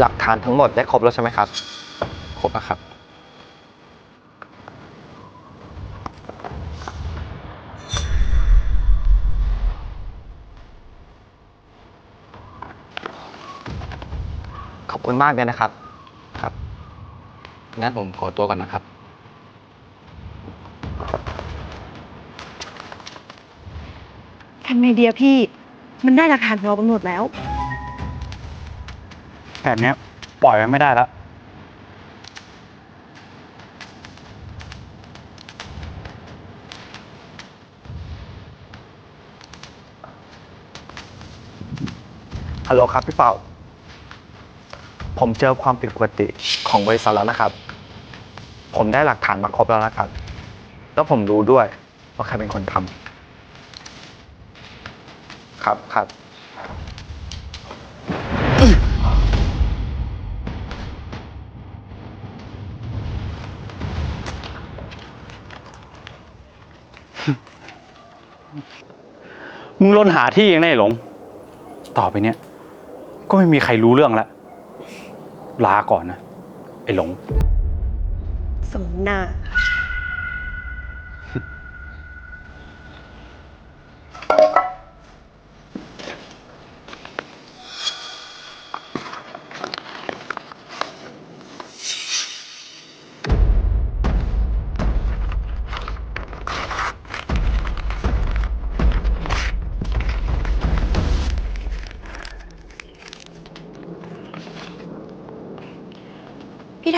หลักฐานทั้งหมดได้ครบแล้วใช่ไหมครับ ครบแล้วครับ ขอบคุณมากเลยนะครับ ครับ งั้นผมขอตัวก่อนนะครับ ทำไงเดียพี่ มันได้หลักฐานของเราไปหมดแล้ว แบบเนี้ย ปล่อยไว้ไม่ได้แล้วฮัลโหลครับพี่เป่า ผมเจอความผิดปกติของบริษัทแล้วนะครับ ผมได้หลักฐานมาครบแล้วนะครับ แล้วผมรู้ด้วยว่าใครเป็นคนทำครับครับ มึงลนหาที่ยังได้หลง ต่อไปเนี้ยก็ไม่มีใครรู้เรื่องแล้วลาก่อนนะ ไอ้หลง สมหน้า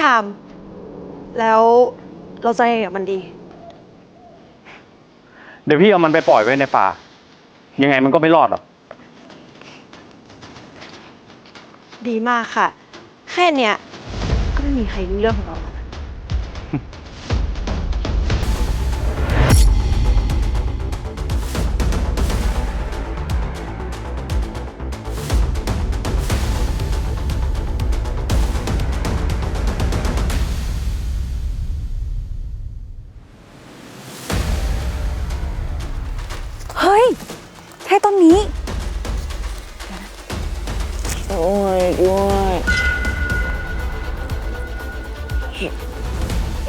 ทามแล้วเราจะยังไงกับมันดี เดี๋ยวพี่เอามันไปปล่อยไว้ในป่า ยังไงมันก็ไม่รอดหรอก ดีมากค่ะ แค่เนี้ยก็ไม่มีใครรู้เรื่องของเราแล้วนะ ด้วย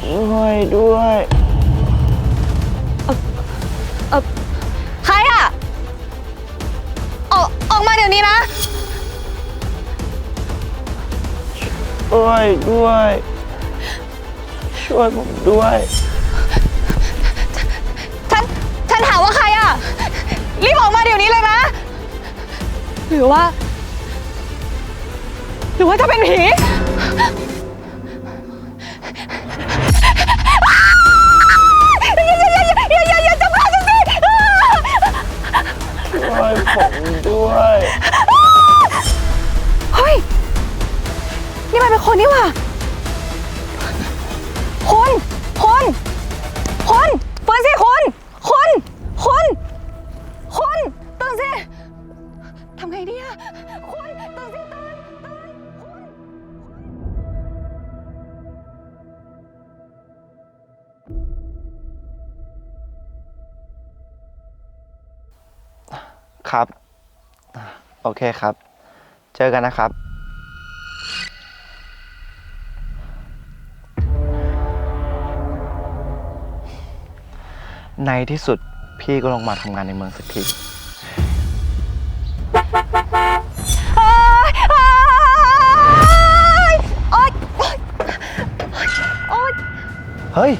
ช่วยด้วยใครอะออกออกมาเดี๋ยวนี้นะช่วยด้วย ช่วยผมด้วย ฉันฉันถามว่าใครอะรีบออกมาเดี๋ยวนี้เลยนะ หรือว่า หรือว่าจะเป็นผีอย่าอย่าอย่าอย่าอย่าอย่าจับฉันสิช่วยผมด้วย เฮ้ย นี่มันเป็นคนนี่หว่าคนคนคนเปิดสิค ครับ โอเคครับ เจอกันนะครับ ในที่สุดพี่ก็ลงมาทำงานในเมืองสักทีเอ้ยเอ้ยโอ๊ยโอ๊ยโอ๊ย เฮ้ย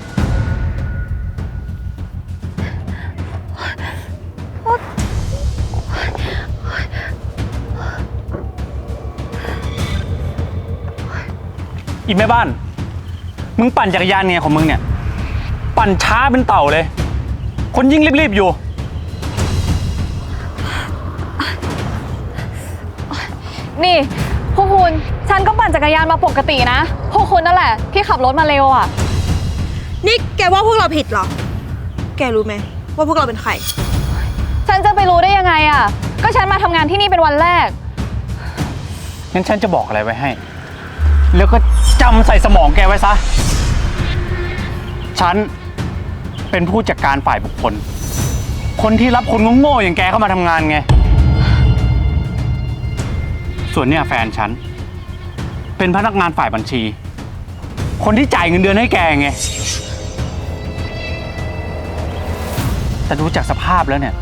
แม่บ้าน มึงปั่นจักรยานเนี่ยของมึงเนี่ย ปั่นช้าเป็นเต่าเลย คนยิ่งรีบๆอยู่ นี่พวกคุณฉันก็ปั่นจักรยานมาปกตินะ พวกคุณนั่นแหละที่ขับรถมาเร็วอะ นี่แกว่าพวกเราผิดเหรอ แกรู้ไหมว่าพวกเราเป็นใคร ฉันจะไปรู้ได้ยังไงอะ ก็ฉันมาทำงานที่นี่เป็นวันแรก งั้นฉันจะบอกอะไรไว้ให้ แล้วก็จำใส่สมองแกไว้ซะ ฉันเป็นผู้จัดการฝ่ายบุคคล คนที่รับคนโง่ๆอย่างแกเข้ามาทำงานไง ส่วนเนี่ยแฟนฉัน เป็นพนักงานฝ่ายบัญชี คนที่จ่ายเงินเดือนให้แกไง แต่ดูจากสภาพแล้วเนี่ย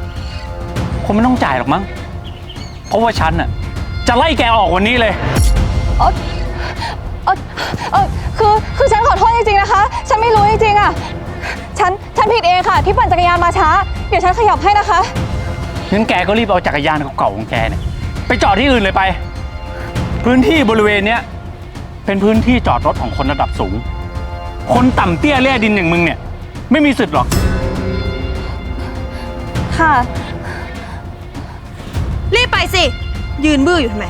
คงไม่ต้องจ่ายหรอกมั้ง เพราะว่าฉันน่ะจะไล่แกออกวันนี้เลย เออ เออเออคือคือฉันขอโทษจริงๆนะคะ ฉันไม่รู้จริงๆอะ ฉันฉันผิดเองค่ะ ที่ปั่นจักรยานมาช้า เดี๋ยวฉันขยับให้นะคะ งั้นแกก็รีบเอาจักรยานเก่าๆของแกเนี่ยไปจอดที่อื่นเลยไป พื้นที่บริเวณเนี้ยเป็นพื้นที่จอดรถของคนระดับสูง คนต่ำเตี้ยเลี่ยดินอย่างมึงเนี่ย ไม่มีสิทธิ์หรอก ค่ะ รีบไปสิ ยืนบื้ออยู่ทำไม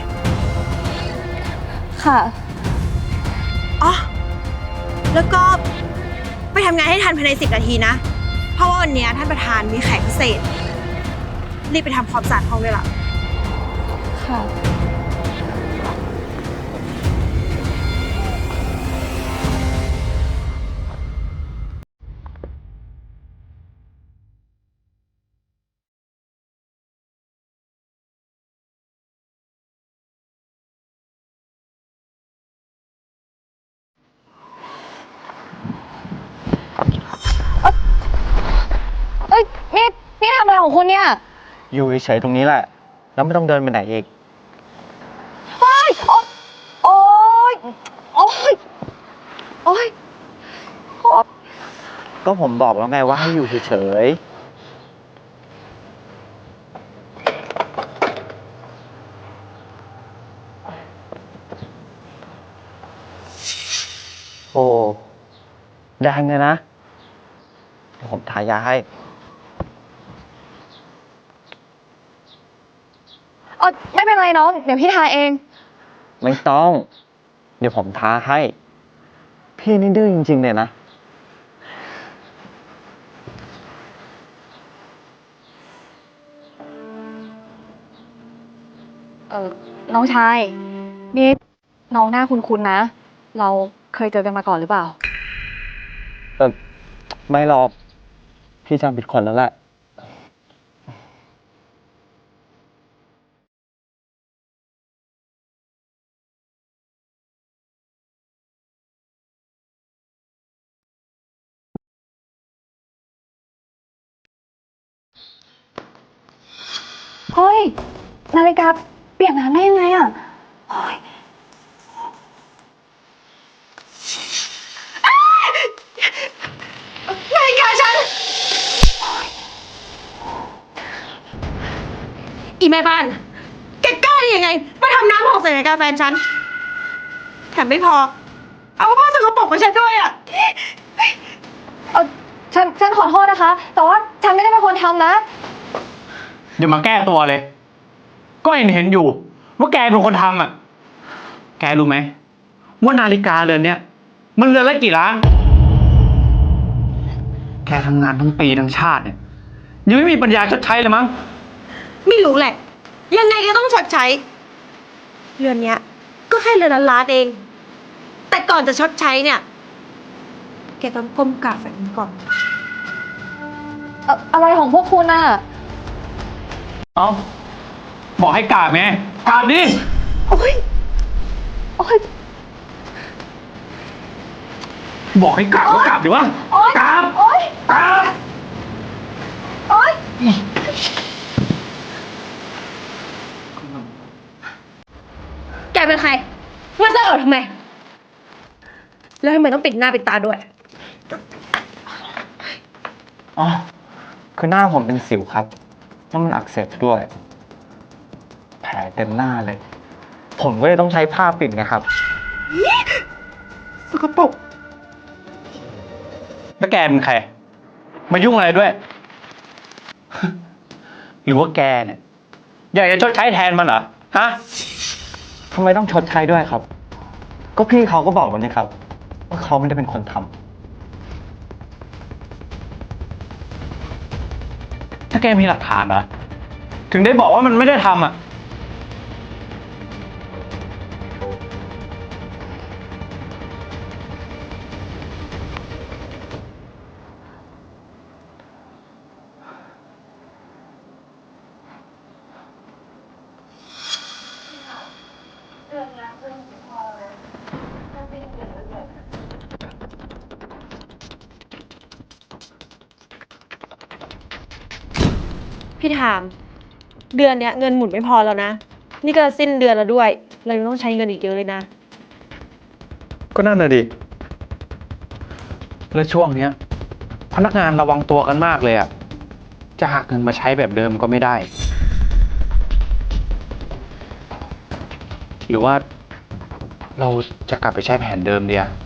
ค่ะ อ๋อ แล้วก็ไปทำงานให้ทันภายในสิบนาทีนะ เพราะว่าวันเนี้ยท่านประธานมีแขกพิเศษ รีบไปทำความสะอาดห้องด้วยล่ะ ค่ะ คุณเนี่ย อยู่เฉยๆตรงนี้แหละ แล้วไม่ต้องเดินไปไหนอีกโอ๊ยโอ๊ยโอ๊ยโอ๊ยโอ๊ยก็ผมบอกแล้วไงว่าให้อยู่เฉยๆโอ้แดงเลยนะเดี๋ยวผมทายาให้ เออไม่ เป็นไรน้อง เดี๋ยวพี่ทาเอง ไม่ต้อง เดี๋ยวผมทาให้ พี่นี่ดื้อจริง ๆ เลยนะ เออน้องชาย นี่น้องหน้าคุ้นๆนะ เราเคยเจอกันมาก่อนหรือเปล่าเออไม่หรอก พี่จำผิดคนแล้วแหละ เฮ้ย นาฬิกาเปลี่ยนน้ำได้ยังไงอะโอ๊ยนาฬิกาฉัน อีแม่บ้าน แกกล้าได้ยังไง มาทำน้ำหกใส่นาฬิกาแฟนฉัน แถมไม่พอ เอาผ้าสกปรกของฉันด้วยอะ เออฉันฉันขอโทษนะคะ แต่ว่าฉันไม่ได้เป็นคนทำนะ อย่ามาแก้ตัวเลย ก็เห็นเห็นอยู่ ว่าแกเป็นคนทำอะ แกรู้ไหม ว่านาฬิกาเรือนเนี้ยมันเรือนละกี่ล้าน แกทำงานทั้งปีทั้งชาติเนี่ยยังไม่มีปัญญาชดใช้เลยมั้ง ไม่รู้แหละ ยังไงก็ต้องชดใช้ เรือนเนี้ย ก็แค่เรือนละล้านเอง แต่ก่อนจะชดใช้เนี่ย แกต้องก้มกราบแบบนี้ก่อน เอ่ออะไรของพวกคุณอะ เอาบอกให้กราบไงกราบดิโอ๊ยโอ๊ยบอกให้กราบก็กราบดิวะโอ๊ยกราบโอ๊ย กราบโอ๊ยแกเป็นใครมาเจอทำไม แล้วทำไมต้องปิดหน้าปิดตาด้วย อ๋อคือหน้าผมเป็นสิวครับ แล้วมันอักเสบด้วย แผลเต็มหน้าเลย ผมก็เลยต้องใช้ผ้าปิดไงครับ สกปรกแล้วแกเป็นใคร มายุ่งอะไรด้วย หรือว่าแกเนี่ย อยากจะชดใช้แทนมันเหรอ ฮะ ทำไมต้องชดใช้ด้วยครับ ก็พี่เขาก็บอกแล้วนี่ครับ ว่าเขาไม่ได้เป็นคนทำ แกมีหลักฐานเหรอ ถึงได้บอกว่ามันไม่ได้ทำอะ พี่ถาม เดือนเนี้ยเงินหมุนไม่พอแล้วนะ นี่ก็สิ้นเดือนแล้วด้วย เรายังต้องใช้เงินอีกเยอะเลยนะ ก็นั่นน่ะดิ แล้วช่วงเนี้ย พนักงานระวังตัวกันมากเลยอะจะหักเงินมาใช้แบบเดิมก็ไม่ได้ หรือว่าเราจะกลับไปใช้แผนเดิมเดียเ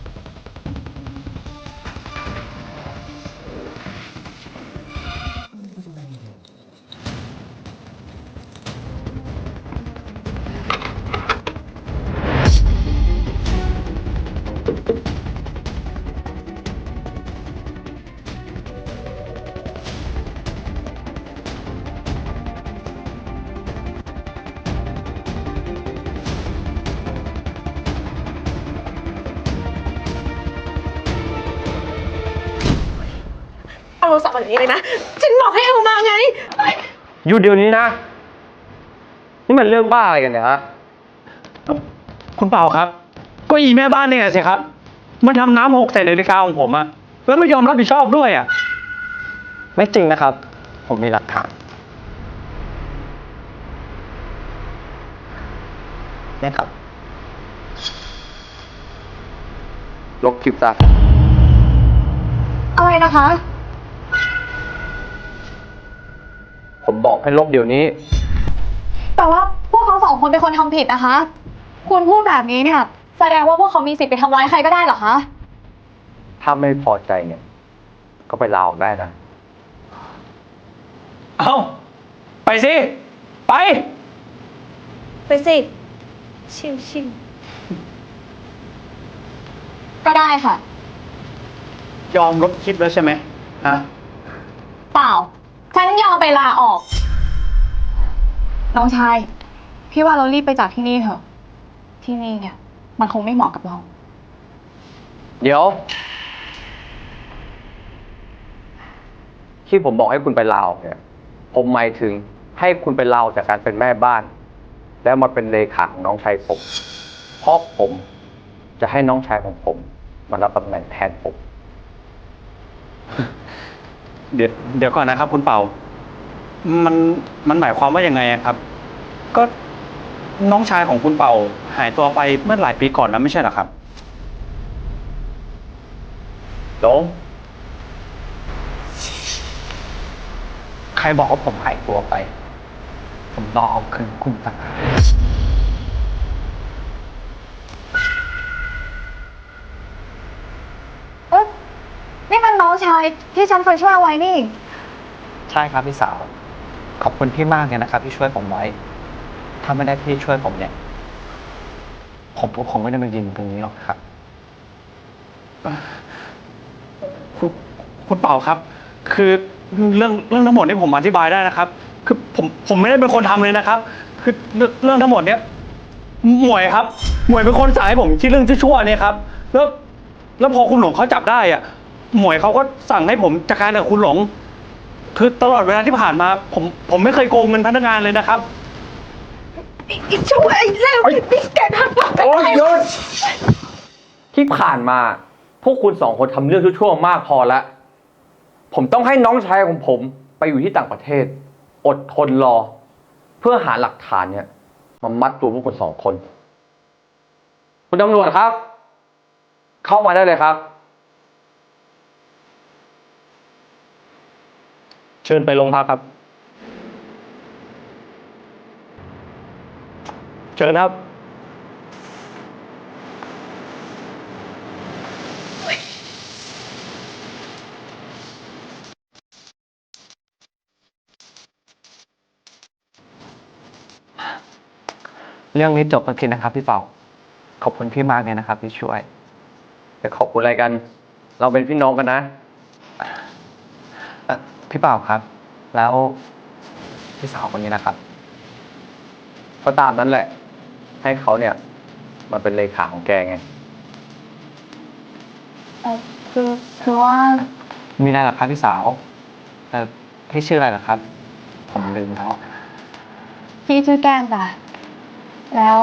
รศัพท์มาอย่างนี้เลยนะ ฉันบอกให้เอามาไง หยุดเดี๋ยวนี้นะ นี่มันเรื่องบ้าอะไรกันเนี่ยฮะ คุณเปาครับ ก็อีแม่บ้านเนี่ยสิครับ มันทำน้ำหกใส่นาฬิกาของผมอะแล้วไม่ยอมรับผิดชอบด้วยอะไม่จริงนะครับ ผมมีหลักฐานนี่ครับ ลบคลิปซะ อะไรนะคะ บอกให้ลบเดี๋ยวนี้ แต่ว่าพวกเขาสองคนเป็นคนทำผิดนะคะ คุณพูดแบบนี้เนี่ย แสดงว่าพวกเขามีสิทธิ์ไปทำร้ายใครก็ได้เหรอคะ ถ้าไม่พอใจเนี่ย ก็ไปลาออกได้นะ เอาไปสิ ไป ไปสิ ชิวชิวก็ได้ค่ะ ยอมลบคลิปแล้วใช่ไหมฮะ เปล่า ฉันยอมไปลาออก น้องชาย พี่ว่าเรารีบไปจากที่นี่เถอะ ที่นี่เนี่ย มันคงไม่เหมาะกับเรา เดี๋ยว ที่ผมบอกให้คุณไปลาออกเนี่ย ผมหมายถึงให้คุณไปลาออกจากการเป็นแม่บ้าน แล้วมาเป็นเลขาของน้องชายผมเพราะผมจะให้น้องชายของผมมารับตำแหน่งแทนผม เดี๋ยวเดี๋ยวก่อนนะครับ คุณเป่า มันมันหมายความว่ายังไงอะครับ ก็น้องชายของคุณเป่าหายตัวไปเมื่อหลายปีก่อนแล้วไม่ใช่เหรอครับหลงใครบอกว่าผมหายตัวไป ผมรอเอาคืนคุณต่างหากเอ๊ะนี่มันน้องชายที่ฉันเคยช่วยเอาไว้นี่ ใช่ครับพี่สาว ขอบคุณพี่มากเลยนะครับ ที่ช่วยผมไว้ ถ้าไม่ได้พี่ช่วยผมเนี่ย ผมก็คงไม่ได้มายืนตรงนี้หรอกครับ คุณคุณเป่าครับ คือเรื่องเรื่องทั้งหมดนี่ผมอธิบายได้นะครับ คือผมผมไม่ได้เป็นคนทำเลยนะครับ คือเรื่องเรื่องทั้งหมดเนี้ยหมวยครับ หมวยเป็นคนสั่งให้ผมคิดเรื่องชั่วๆเนี่ยครับ แล้ว แล้วพอคุณหลงเขาจับได้อะ หมวยเขาก็สั่งให้ผมจัดการกับคุณหลง คือตลอดเวลาที่ผ่านมา ผมผมไม่เคยโกงเงินพนักงานเลยนะครับ อีกช่วยไอ้เร็วนี่แกทำกับโอ๊ยหยุดที่ผ่านมา พวกคุณสองคนทำเรื่องชั่วๆมากพอแล้วผมต้องให้น้องชายของผม ไปอยู่ที่ต่างประเทศ อดทนรอ เพื่อหาหลักฐานเนี่ยมามัดตัวพวกคุณสองคน คุณตำรวจครับ เข้ามาได้เลยครับ เชิญไปโรงพักครับ เชิญครับ เรื่องนี้จบกันทีนะครับพี่เป่า ขอบคุณพี่มากเลยนะครับที่ช่วย แต่ขอบคุณอะไรกัน เราเป็นพี่น้องกันนะ พี่เป่าครับ แล้วพี่สาวคนนี้นะครับ ก็ตามนั้นแหละ ให้เขาเนี่ย มาเป็นเลขาของแกไง เออคือคือว่ามีอะไรหรอครับพี่สาวเอ่อพี่ชื่ออะไรเหรอครับ ผมลืมแล้วพี่ชื่อแก้มจ้ะแล้ว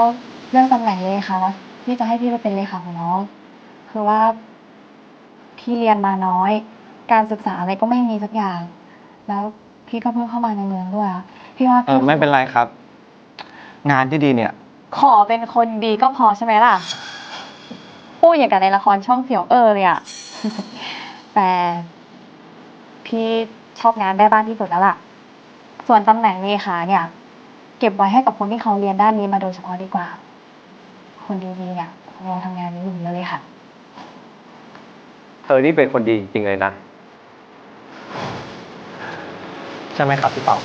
เรื่องตำแหน่งเลขาพี่จะให้พี่ไปเป็นเลขาของน้อง คือว่าพี่เรียนมาน้อย การศึกษาอะไรก็ไม่มีสักอย่าง แล้วพี่ก็เพิ่งเข้ามาในเมืองด้วยอะพี่ว่าเออไม่เป็นไรครับ งานที่ดีเนี่ย ขอเป็นคนดีก็พอใช่ไหมล่ะ พูดอย่างกับในละครช่องเสี่ยวเออเลยอะ แต่พี่ชอบงานแม่บ้านที่สุดแล้วล่ะ ส่วนตำแหน่งเลขาเนี่ย เก็บไว้ให้กับคนที่เขาเรียนด้านนี้มาโดยเฉพาะดีกว่า คนดีๆเนี่ยรอทำงานนี้อยู่เยอะเลยค่ะ เธอนี่เป็นคนดีจริงเลยนะ ใช่ไหมครับพี่เป่า